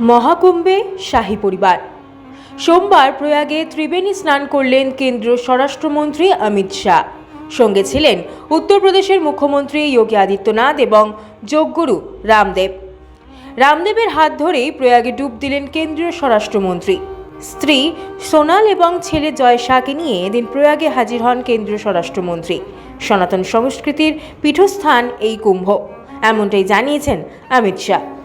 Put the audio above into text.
মহাকুম্ভে শাহী পরিবার। সোমবার প্রয়াগে ত্রিবেণী স্নান করলেন কেন্দ্রীয় স্বরাষ্ট্রমন্ত্রী অমিত শাহ। সঙ্গে ছিলেন উত্তরপ্রদেশের মুখ্যমন্ত্রী যোগী আদিত্যনাথ এবং যোগগুরু রামদেব। রামদেবের হাত ধরেই প্রয়াগে ডুব দিলেন কেন্দ্রীয় স্বরাষ্ট্রমন্ত্রী। স্ত্রী সোনাল এবং ছেলে জয় শাহকে নিয়ে এদিন প্রয়াগে হাজির হন কেন্দ্রীয় স্বরাষ্ট্রমন্ত্রী। সনাতন সংস্কৃতির পীঠস্থান এই কুম্ভ। এমনটাই জানিয়েছেন অমিত শাহ।